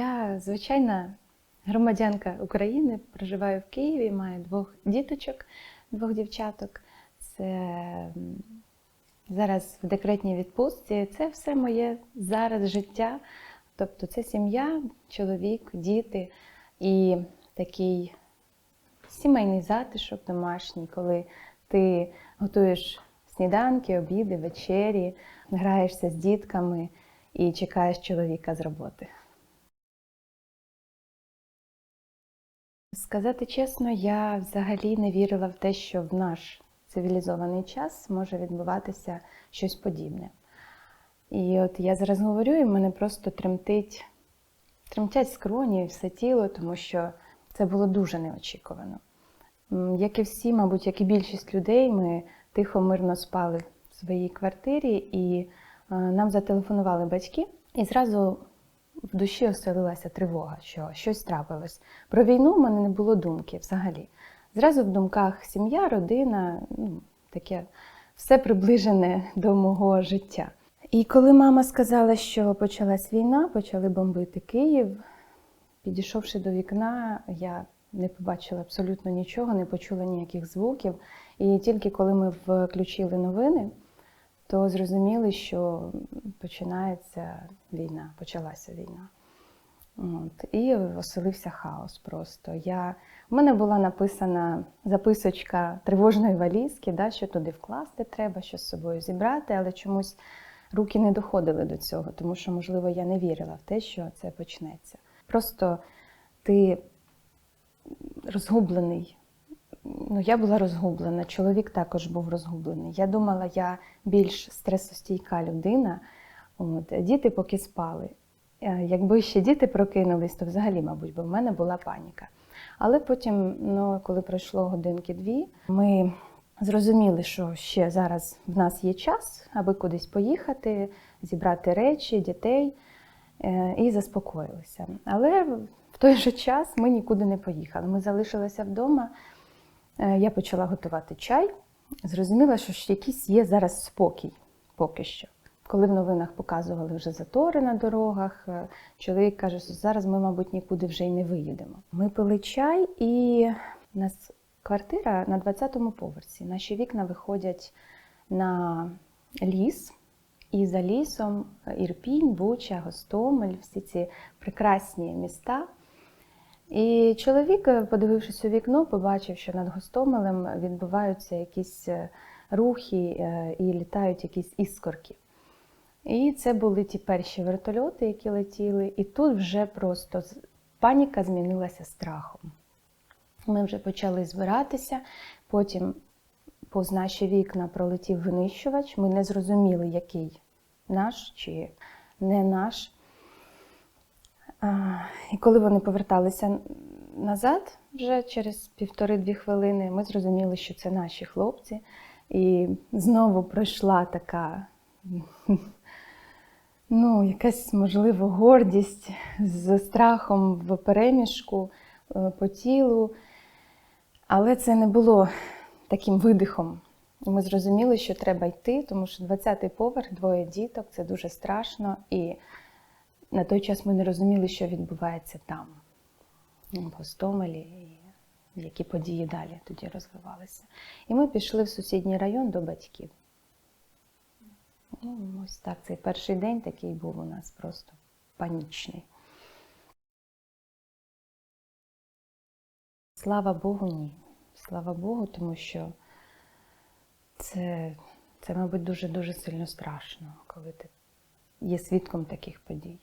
Я звичайна громадянка України, проживаю в Києві, маю двох діточок, двох дівчаток. Це зараз в декретній відпустці. Це все моє зараз життя. Тобто це сім'я, чоловік, діти і такий сімейний затишок домашній, коли ти готуєш сніданки, обіди, вечері, граєшся з дітками і чекаєш чоловіка з роботи. Сказати чесно, я взагалі не вірила в те, що в наш цивілізований час може відбуватися щось подібне. І от я зараз говорю, і мене просто тремтить, тремтять скроні і все тіло, тому що це було дуже неочікувано. Як і всі, мабуть, як і більшість людей, ми тихо, мирно спали в своїй квартирі, і е, нам зателефонували батьки, і зразу в душі оселилася тривога, що щось трапилось. Про війну в мене не було думки взагалі. Зразу в думках сім'я, родина, ну, таке все приближене до мого життя. І коли мама сказала, що почалась війна, почали бомбити Київ, підійшовши до вікна, я не побачила абсолютно нічого, не почула ніяких звуків. І тільки коли ми включили новини, то зрозуміли, що починається війна, почалася війна. От, і оселився хаос просто. Я, у мене була написана записочка тривожної валізки, да, що туди вкласти треба, що з собою зібрати, але чомусь руки не доходили до цього, тому що, можливо, я не вірила в те, що це почнеться. Просто ти розгублений. Ну, я була розгублена, чоловік також був розгублений. Я думала, я більш стресостійка людина. От. Діти поки спали. Е, Якби ще діти прокинулись, то взагалі, мабуть, бо в мене була паніка. Але потім, ну, коли пройшло годинки-дві, ми зрозуміли, що ще зараз в нас є час, аби кудись поїхати, зібрати речі, дітей е, і заспокоїлися. Але в той же час ми нікуди не поїхали. Ми залишилися вдома. Е, Я почала готувати чай. Зрозуміла, що якийсь є зараз спокій поки що. Коли в новинах показували вже затори на дорогах, е, чоловік каже, що зараз ми, мабуть, нікуди вже й не виїдемо. Ми пили чай, і в нас квартира на 20-му поверсі. Наші вікна виходять на ліс, і за лісом Ірпінь, Буча, Гостомель, всі ці прекрасні міста. І чоловік, е, подивившись у вікно, побачив, що над Гостомелем відбуваються якісь е, рухи е, і літають якісь іскорки. І це були ті перші вертольоти, які летіли, і тут вже просто паніка змінилася страхом. Ми вже почали збиратися, потім повз наші вікна пролетів винищувач. Ми не зрозуміли, який наш чи не наш. І коли вони поверталися назад, вже через півтори-дві хвилини, ми зрозуміли, що це наші хлопці. І знову пройшла така, ну, якась, можливо, гордість з страхом в переміжку е, по тілу. Але це не було таким видихом. І Ми зрозуміли, що треба йти, тому що 20-й поверх, двоє діток, це дуже страшно. І на той час ми не розуміли, що відбувається там, в Гостомелі, і які події далі тоді розвивалися. І ми пішли в сусідній район до батьків. Ну, ось так, цей перший день такий був у нас просто панічний. Слава Богу, ні. Слава Богу, тому що це, це мабуть, дуже-дуже сильно страшно, коли ти є свідком таких подій.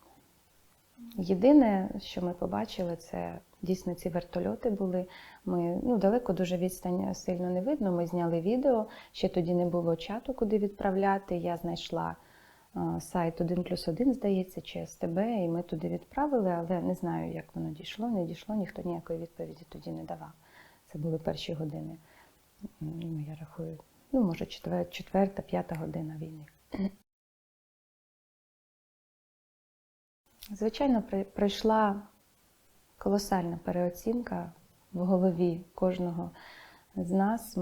Єдине, що ми побачили, це дійсно ці вертольоти були. Ми ну, далеко дуже відстань сильно не видно. Ми зняли відео. Ще тоді не було чату, куди відправляти. Я знайшла е, сайт 1 плюс 1, здається, чи СТБ, і ми туди відправили, але не знаю, як воно дійшло, не дійшло, ніхто ніякої відповіді тоді не давав. Це були перші години. Ну, я рахую, ну, може, четверта, п'ята година війни. Звичайно, пройшла колосальна переоцінка в голові кожного з нас, в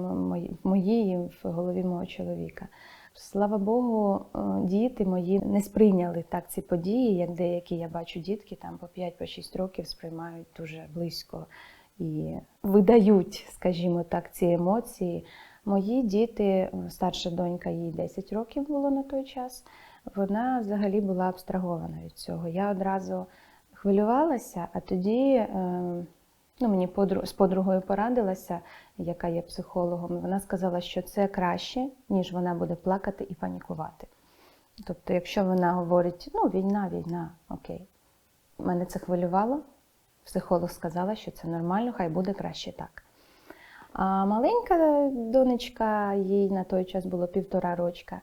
моїй в голові мого чоловіка. Слава Богу, е, діти мої не сприйняли так ці події, як деякі я бачу дітки там по 5-6 років сприймають дуже близько і видають, скажімо так, ці емоції. Мої діти, старша донька, їй 10 років було на той час. Вона взагалі була абстрагована від цього. Я одразу хвилювалася, а тоді е, ну, мені з подругою порадилася, яка є психологом. Вона сказала, що це краще, ніж вона буде плакати і панікувати. Тобто, якщо вона говорить, ну, війна, війна, окей. Мене це хвилювало. Психолог сказала, що це нормально, хай буде краще так. А маленька донечка, їй на той час було півтора рочка.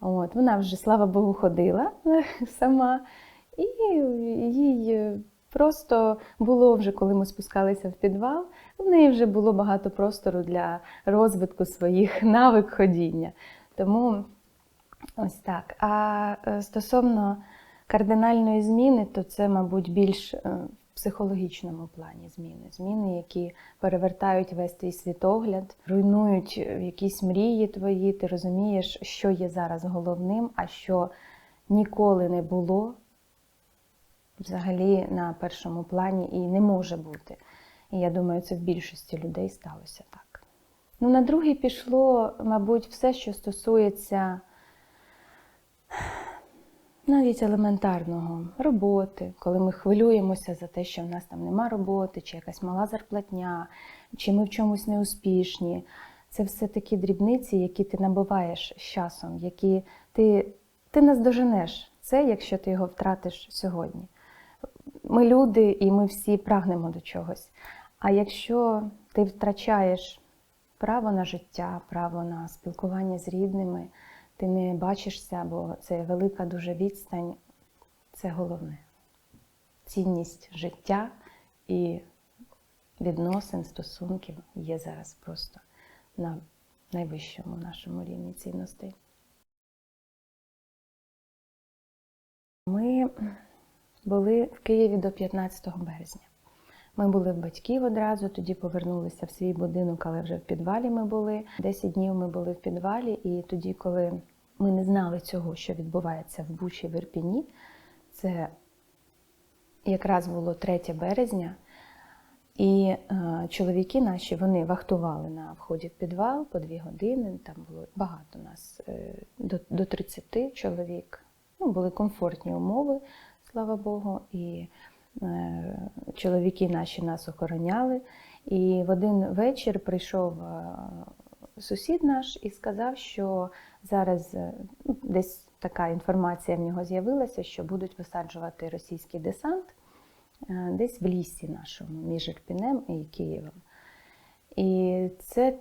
От, вона вже, слава Богу, ходила сама, і їй просто було вже, коли ми спускалися в підвал, в неї вже було багато простору для розвитку своїх навик ходіння. Тому ось так. А е, стосовно кардинальної зміни, то це, мабуть, більш е, психологічному плані зміни. Зміни, які перевертають весь твій світогляд, руйнують якісь мрії твої. Ти розумієш, що є зараз головним, а що ніколи не було взагалі на першому плані і не може бути. І я думаю, це в більшості людей сталося так. Ну, на другий пішло, мабуть, все, що стосується навіть елементарного роботи, коли ми хвилюємося за те, що в нас там нема роботи, чи якась мала зарплатня, чи ми в чомусь неуспішні. Це все такі дрібниці, які ти набуваєш з часом, які ти, ти наздоженеш це, якщо ти його втратиш сьогодні. Ми люди, і ми всі прагнемо до чогось. А якщо ти втрачаєш право на життя, право на спілкування з рідними, ти не бачишся, бо це велика дуже відстань, це головне. Цінність життя і відносин, стосунків є зараз просто на найвищому нашому рівні цінностей. Ми були в Києві до 15 березня. Ми були в батьків одразу, тоді повернулися в свій будинок, але вже в підвалі ми були. Десять днів ми були в підвалі, і тоді, коли ми не знали цього, що відбувається в Бучі в Ірпіні, це якраз було 3 березня. І е, чоловіки наші вони вахтували на вході в підвал по дві години. Там було багато нас е, до, до 30 чоловік. Ну, були комфортні умови, слава Богу. І чоловіки наші нас охороняли. І в один вечір прийшов е, сусід наш і сказав, що зараз е, ну, десь така інформація в нього з'явилася, що будуть висаджувати російський десант е, десь в лісі нашому між Ірпінем і Києвом. І це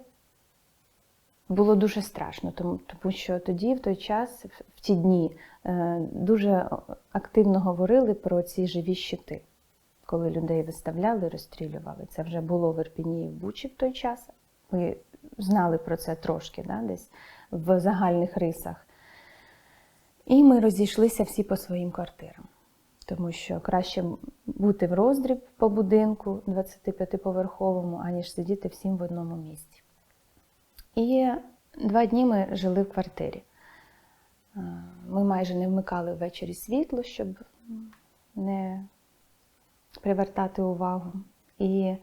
було дуже страшно, тому, тому що тоді, в той час, в- ті дні, е, дуже активно говорили про ці живі щити, коли людей виставляли, розстрілювали. Це вже було в Ірпіні і в Бучі в той час. Ми знали про це трошки, да, десь в загальних рисах. І ми розійшлися всі по своїм квартирам, тому що краще бути в роздріб по будинку 25-поверховому, аніж сидіти всім в одному місці. І два дні ми жили в квартирі. Е, Ми майже не вмикали ввечері світло, щоб не привертати увагу. І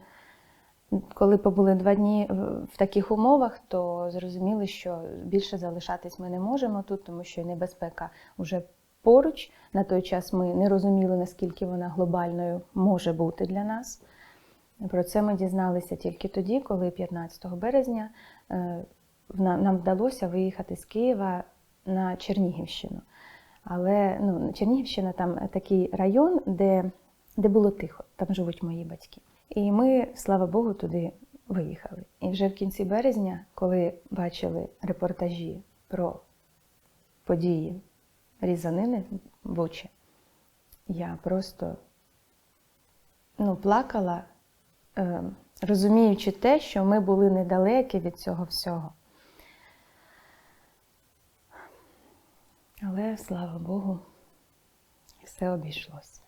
коли побули два дні в- в таких умовах, то зрозуміли, що більше залишатись ми не можемо тут, тому що небезпека вже поруч. На той час ми не розуміли, наскільки вона глобальною може бути для нас. Про це ми дізналися тільки тоді, коли 15 березня е, нам вдалося виїхати з Києва на Чернігівщину. Але ну, Чернігівщина там такий район, де, де було тихо, там живуть мої батьки. І ми, слава Богу, туди виїхали. І вже в кінці березня, коли бачили репортажі про події різанини в Бучі, я просто ну, плакала, розуміючи те, що ми були недалекі від цього всього. Але слава Богу, все обійшлось.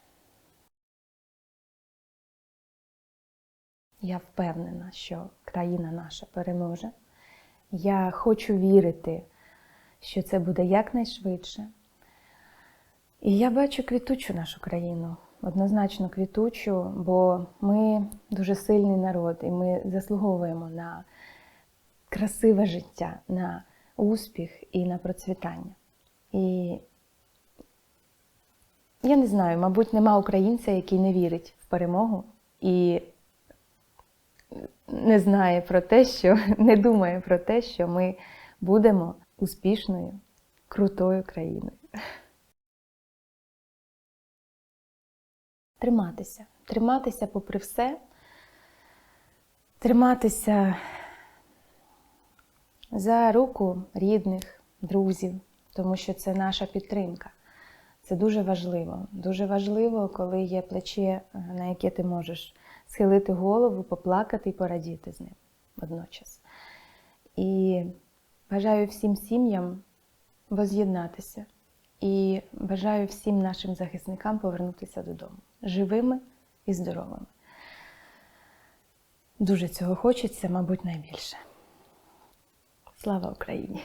Я впевнена, що країна наша переможе. Я хочу вірити, що це буде якнайшвидше. І я бачу квітучу нашу країну, однозначно квітучу, бо ми дуже сильний народ, і ми заслуговуємо на красиве життя, на успіх і на процвітання. І я не знаю, мабуть, нема українця, який не вірить в перемогу і не знає про те, що не думає про те, що ми будемо успішною, крутою країною. Триматися, триматися попри все, триматися за руку рідних, друзів, тому що це наша підтримка. Це дуже важливо. Дуже важливо, коли є плече, на яке ти можеш схилити голову, поплакати і порадіти з ним водночас. І бажаю всім сім'ям воз'єднатися. І бажаю всім нашим захисникам повернутися додому живими і здоровими. Дуже цього хочеться, мабуть, найбільше. Слава Україні!